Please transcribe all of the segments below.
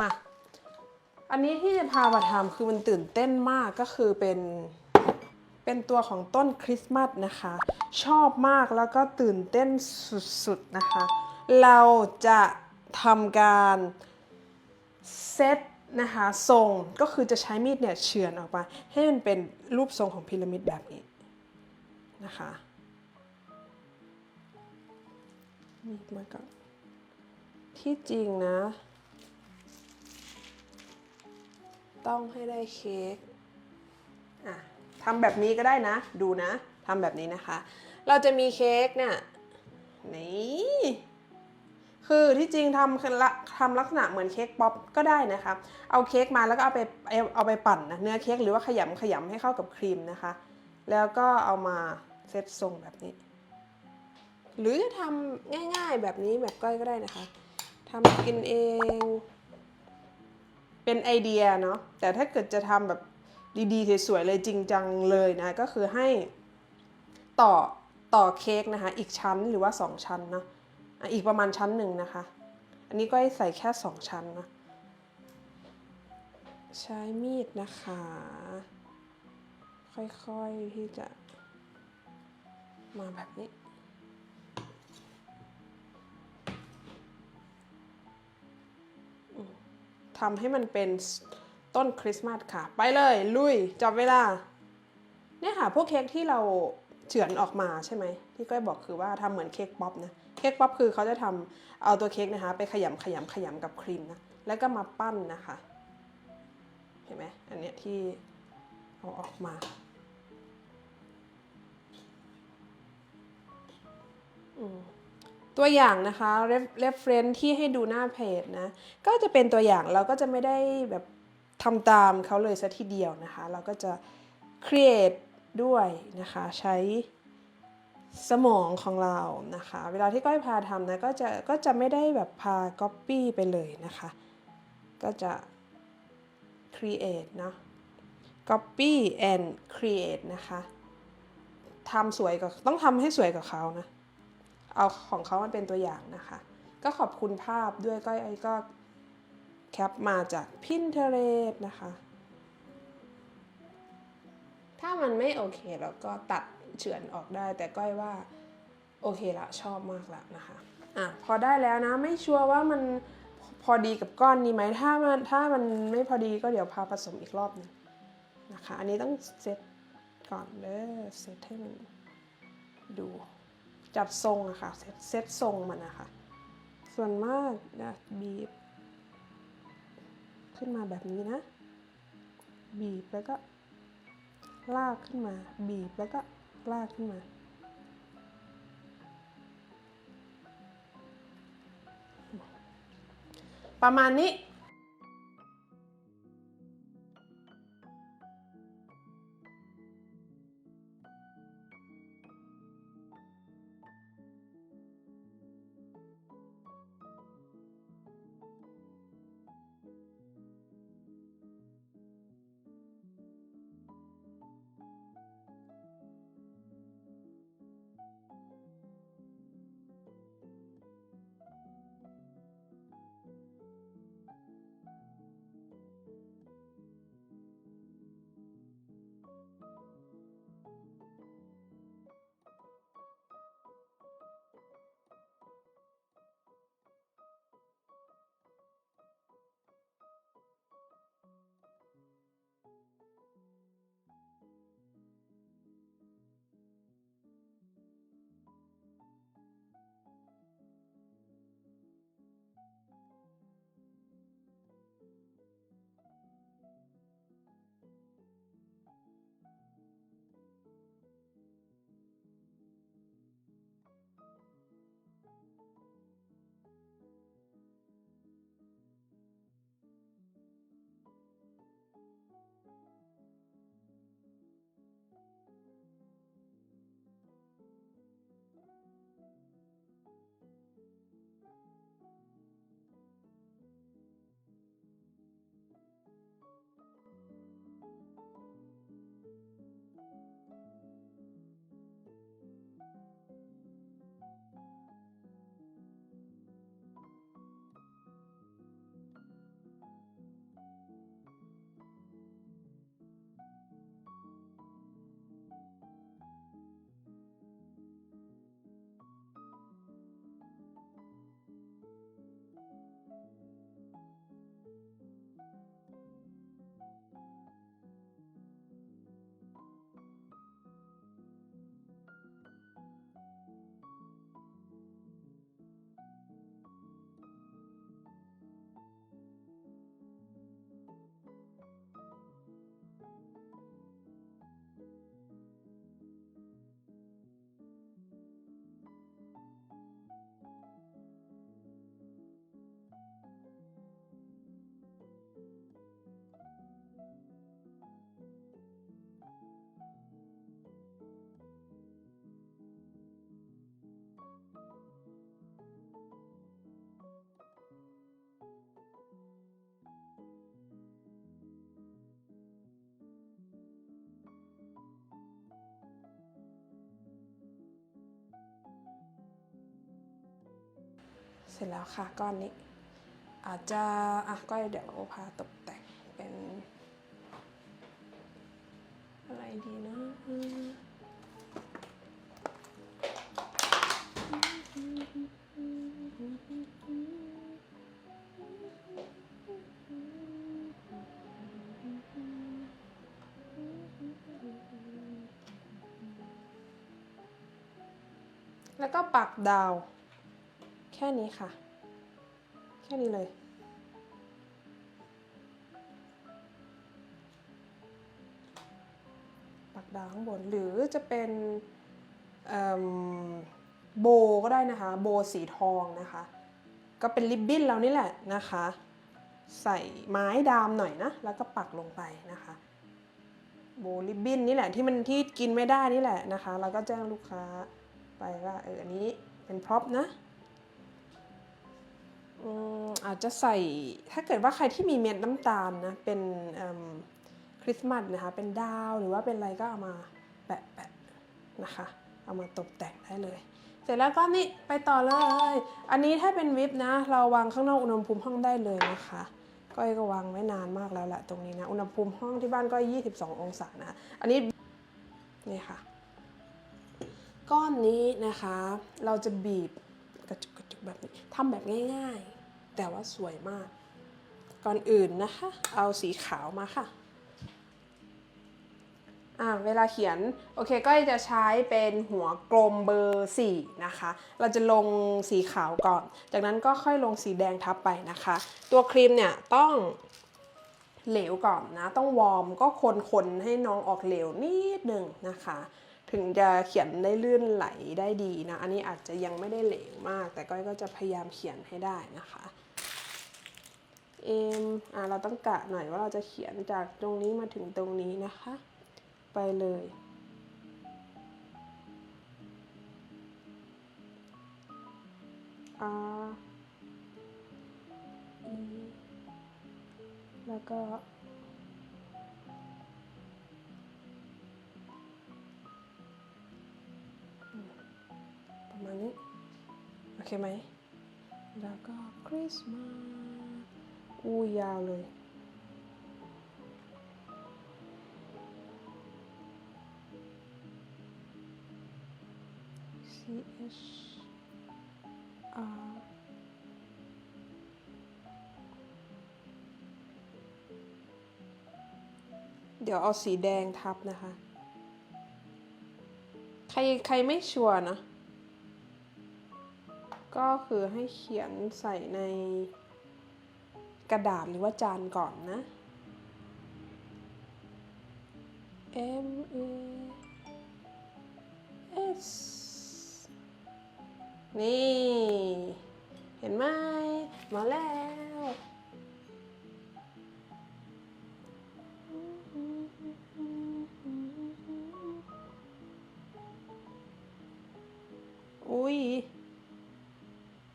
มา อันนี้ที่จะพามาทำคือมันตื่นเต้นมากก็คือเป็นเป็นตัวของต้นคริสต์มาสนะคะ ชอบมากแล้วก็ตื่นเต้นสุดๆนะคะ เราจะทำการเซตนะคะทรงก็คือจะใช้มีดเนี่ยเฉือนออกมาให้มันเป็นรูปทรงของพีระมิดแบบนี้นะคะมีดมาก่อนที่จริงนะ ต้องให้ได้เค้กอะทำแบบนี้ก็ได้นะ ดูนะทำแบบนี้นะคะ เราจะมีเค้กเนี่ยนี่คือที่จริงทำทำลักษณะเหมือนเค้กป๊อปก็ได้นะคะเอาเค้กมาแล้วก็เอาไปเอาเอาไปปั่นนะเนื้อเค้กหรือว่าขยำขยำให้เข้ากับครีมนะคะ แล้วก็เอามาเซตทรงแบบนี้ หรือจะทำง่ายๆแบบนี้แบบก้อยก็ได้นะคะทำกินเอง เป็นไอเดียเนาะแต่ถ้าเกิดจะทำแบบดีๆสวยๆเลยจริงจังเลยนะก็คือให้ต่อต่อเค้กนะคะอีกชั้นหรือว่า 2 ชั้นนะอีกประมาณชั้นหนึ่งนะคะ อันนี้ก็ให้ใส่แค่ 2 ชั้นนะใช้มีดนะคะ ค่อยๆที่จะมาแบบนี้ ทำให้มันเป็นต้นคริสต์มาสค่ะ ไปเลยลุยจับเวลา เนี่ยค่ะ พวกเค้กที่เราเฉือนออกมาใช่ไหมที่ก้อยบอกคือว่าทำเหมือนเค้กป๊อปนะเค้กป๊อปคือเขาจะทำเอาตัวเค้กนะคะ ไปขยำขยำขยำกับครีมนะแล้วก็มาปั้นนะคะ เห็นไหมอันเนี้ยที่เอาออกมา ตัวอย่างนะคะ ref- reference ที่ให้ดูหน้าเพจนะ ก็จะเป็นตัวอย่างเราก็จะไม่ได้แบบทำตามเขาเลยซะทีเดียวนะคะ เราก็จะ create ด้วยนะคะใช้สมองของเรานะคะ เวลาที่ก้อยพาทำนะก็จะก็จะไม่ได้แบบพา copy ไปเลยนะคะ ก็จะ create เนอะ copy and create นะคะทำสวยกับต้องทำให้สวยกับเขานะ เอาของเขามาเป็นตัวอย่างนะคะ ก็ขอบคุณภาพด้วยก็ไอ้ก็แคปมาจาก Pinterest นะคะ ถ้ามันไม่โอเคเราก็ตัดเฉือนออกได้ แต่ก้อยว่าโอเคละชอบมากละนะคะอะพอได้แล้วนะไม่ชัวร์ว่ามันพอดีกับก้อนนี้ไหมถ้ามันถ้ามันไม่พอดีก็เดี๋ยวพาผสมอีกรอบหนึงนะคะ อันนี้ต้องเซตก่อนเด้อเซตให้มันดู จัดทรงอะค่ะเซตทรงมันนะคะ ส่วนมากนะบีบ ขึ้นมาแบบนี้นะ บีบแล้วก็ ลากขึ้นมา บีบแล้วก็ลากขึ้นมาประมาณนี้ สร็จแล้วค่ะก้อนนี้ อาจจะอะก็เดี๋ยวพาตกแต่งเป็น อะไรดีนะอืมแล้วก็ปักดาว ค่นี้ค่ะ แค่นี้เลย ปักดาวข้างบน หรือจะเป็นโบก็ได้นะคะ โบสีทองนะคะ ก็เป็นริบบิ้นเรานี่แหละนะคะ ใส่ไม้ดามหน่อยนะ แล้วก็ปักลงไปนะคะ โบริบบิ้นนี่แหละที่มันที่กินไม่ได้นี่แหละนะคะ แล้วก็แจ้งลูกค้าไปว่าเอออันนี้เป็นพร็อพนะ อาจจะใส่ถ้าเกิดว่าใครที่มีเม็ดน้ำตาลนะเป็นคริสต์มาสนะคะเป็นดาวหรือว่าเป็นอะไรก็เอามาแปะแปะนะคะเอามาตกแต่งได้เลย เสร็จแล้วก็นี่ไปต่อเลย อันนี้ถ้าเป็นวิปนะ เราวางข้างนอกอุณหภูมิห้องได้เลยนะคะก้อยก็วางไว้นานมากแล้วแหละตรงนี้นะอุณหภูมิห้องที่บ้านก็ 22 องศานะอันนี้นี่ค่ะ ก้อนนี้นะคะ เราจะบีบกระจุก แบบทำแบบง่ายๆ แต่ว่าสวยมาก ก่อนอื่นนะคะ เอาสีขาวมาค่ะอ่าเวลาเขียนโอเคก็จะใช้เป็นหัวกลมเบอร์4นะคะ เราจะลงสีขาวก่อน จากนั้นก็ค่อยลงสีแดงทับไปนะคะ ตัวครีมเนี่ยต้องเหลวก่อนนะ ต้องวอร์มก็คนๆให้น้องออกเหลวนิดหนึ่งนะคะ ถึงจะเขียนได้ลื่นไหลได้ดีนะ อันนี้อาจจะยังไม่ได้เหลวมาก แต่ก้อยก็จะพยายามเขียนให้ได้นะคะเอมอะเราต้องกะหน่อยว่าเราจะเขียนจากตรงนี้มาถึงตรงนี้นะคะ ไปเลย R E แล้วก็ เคไหม แล้วก็คริสต์มาสอู้ยาวเลย C H R เดี๋ยวเอาสีแดงทับนะคะ ใครใครไม่ชัวร์นะ ก็คือให้เขียนใส่ในกระดาษหรือว่าจานก่อนนะ M A S นี่ เห็นไหมมาแล้ว อุ้ย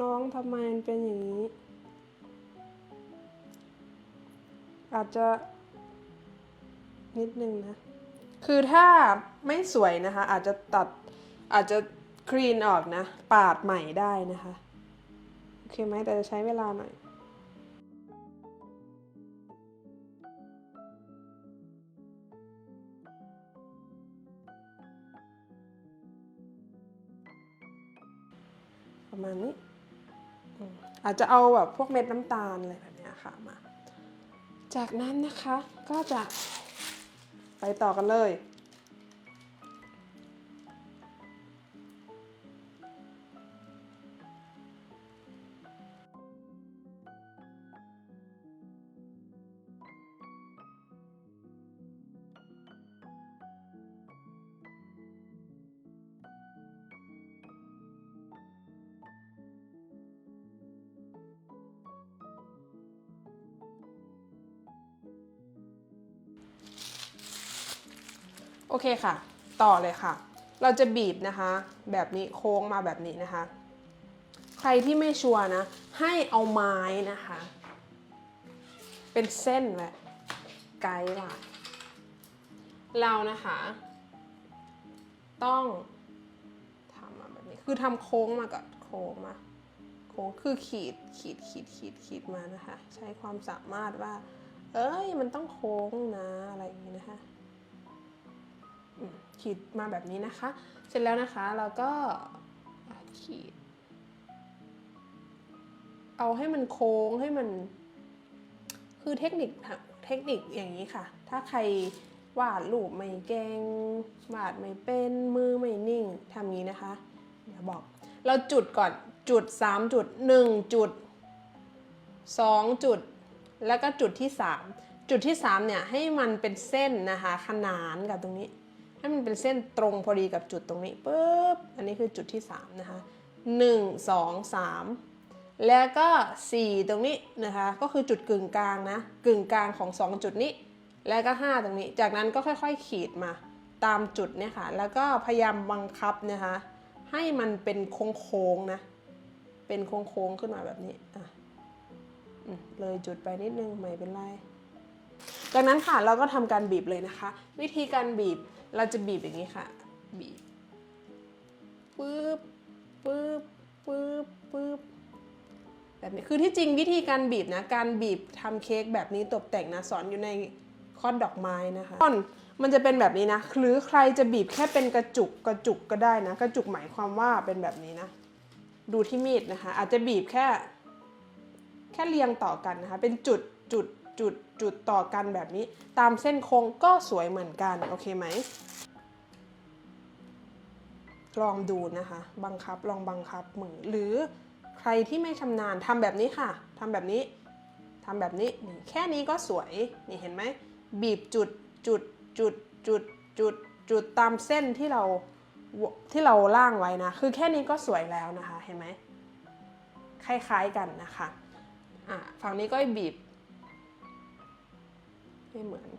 น้องทำไมมันเป็นอย่างนี้ อาจจะนิดนึงนะ คือถ้าไม่สวยนะคะ อาจจะตัดอาจจะคลีนออกนะ ปาดใหม่ได้นะคะ โอเคไหมแต่จะใช้เวลาหน่อยประมาณนี้ อาจจะเอาแบบพวกเม็ดน้ำตาลอะไรแบบนี้ค่ะมา จากนั้นนะคะก็จะไปต่อกันเลย อเคค่ะ ต่อเลยค่ะ เราจะบีบนะคะ แบบนี้โค้งมาแบบนี้นะคะ ใครที่ไม่ชัวร์นะ ให้เอาไม้นะคะ เป็นเส้นแหละไกด์ไลน์เรานะคะ ต้องทำมาแบบนี้ คือทำโค้งมาก่อนโค้งมาโค้งคือขีดขีดขีดขีดขีดมานะคะ ใช้ความสามารถว่า เอ้ยมันต้องโค้งนะอะไรอย่างนี้นะคะ ขีดมาแบบนี้นะคะ เสร็จแล้วนะคะเราก็ขีด เอาให้มันโค้งให้มัน คือเทคนิคเทคนิคอย่างนี้ค่ะ ถ้าใครวาดรูปไม่เก่งวาดไม่เป็นมือไม่นิ่งทำงี้นะคะเดี๋ยวบอก เราจุดก่อนจุด 3 จุด 1 จุด 2 จุด แล้วก็จุดที่ 3 จุดที่ 3 เนี่ย ให้มันเป็นเส้นนะคะ ขนานกับตรงนี้ ให้มันเป็นเส้นตรงพอดีกับจุดตรงนี้ปุ๊บอันนี้คือจุดที่ 3 นะคะ 1 2 3 แล้วก็ 4 ตรงนี้นะคะ ก็คือจุดกึ่งกลางนะ กึ่งกลางของ 2 จุดนี้ แล้วก็ 5 ตรงนี้ จากนั้นก็ค่อยๆ ขีดมาตามจุดเนี่ยค่ะ แล้วก็พยายามบังคับนะคะ ให้มันเป็นโค้งๆนะ เป็นโค้งๆขึ้นมาแบบนี้อะเลยจุดไปนิดนึงไม่เป็นไร จากนั้นค่ะเราก็ทำการบีบเลยนะคะ วิธีการบีบเราจะบีบอย่างนี้ค่ะ บีบปึ๊บปึ๊บปึ๊บปึ๊บแบบนี้คือที่จริงวิธีการบีบนะการบีบทำเค้กแบบนี้ตกแต่งนะสอนอยู่ในคอร์สดอกไม้นะคะต้นมันจะเป็นแบบนี้นะหรือใครจะบีบแค่เป็นกระจุกกระจุกก็ได้นะ กระจุกหมายความว่าเป็นแบบนี้นะ ดูที่มีดนะคะ อาจจะบีบแค่ แค่เรียงต่อกันนะคะ เป็นจุดจุดจุด จุดต่อกันแบบนี้ ตามเส้นโค้งก็สวยเหมือนกัน โอเคไหม ลองดูนะคะ บังคับลองบังคับมือ หรือใครที่ไม่ชำนาญทำแบบนี้ค่ะทำแบบนี้ทำแบบนี้นี่แค่นี้ก็สวย นี่เห็นไหม บีบจุดจุดจุดจุดจุดจุดตามเส้นที่เราที่เราล่างไว้นะ คือแค่นี้ก็สวยแล้วนะคะ เห็นไหม คล้ายๆกันนะคะ อะ ฝั่งนี้ก็บีบ ให้เหมือน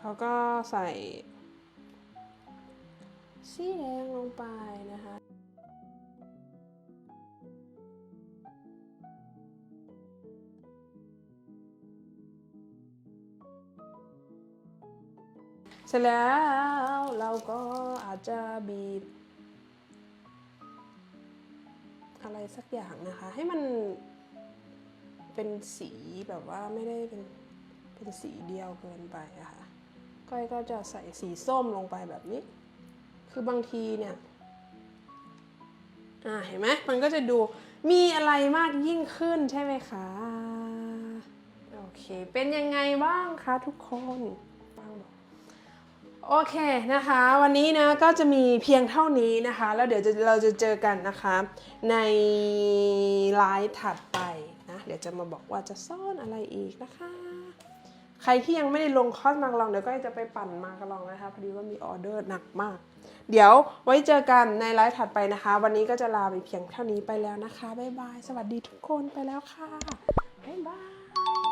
แล้วก็ใส่สีแดงลงไปนะคะ เสร็จแล้วเราก็อาจจะบีบ อะไรสักอย่างนะคะ ให้มันเป็นสีแบบว่าไม่ได้เป็นเป็นสีเดียวเกินไปอะค่ะก้อยก็จะใส่สีส้มลงไปแบบนี้ คือบางทีเนี่ยอ่าเห็นไหมมันก็จะดูมีอะไรมากยิ่งขึ้นใช่ไหมคะ โอเค เป็นยังไงบ้างคะทุกคน โอเคนะคะ วันนี้นะก็จะมีเพียงเท่านี้นะคะ แล้วเดี๋ยวจะเราจะเจอกันนะคะ ในไลฟ์ถัดไปนะเดี๋ยวจะมาบอกว่าจะซ่อนอะไรอีกนะคะ ใครที่ยังไม่ได้ลงคอร์สมากลองเดี๋ยวก็จะไปปั่นมากลองนะคะพอดีว่ามีออเดอร์หนักมาก เดี๋ยวไว้เจอกันในไลฟ์ถัดไปนะคะ วันนี้ก็จะลาไปเพียงเท่านี้ไปแล้วนะคะบ๊ายบายสวัสดีทุกคนไปแล้วค่ะบ๊ายบาย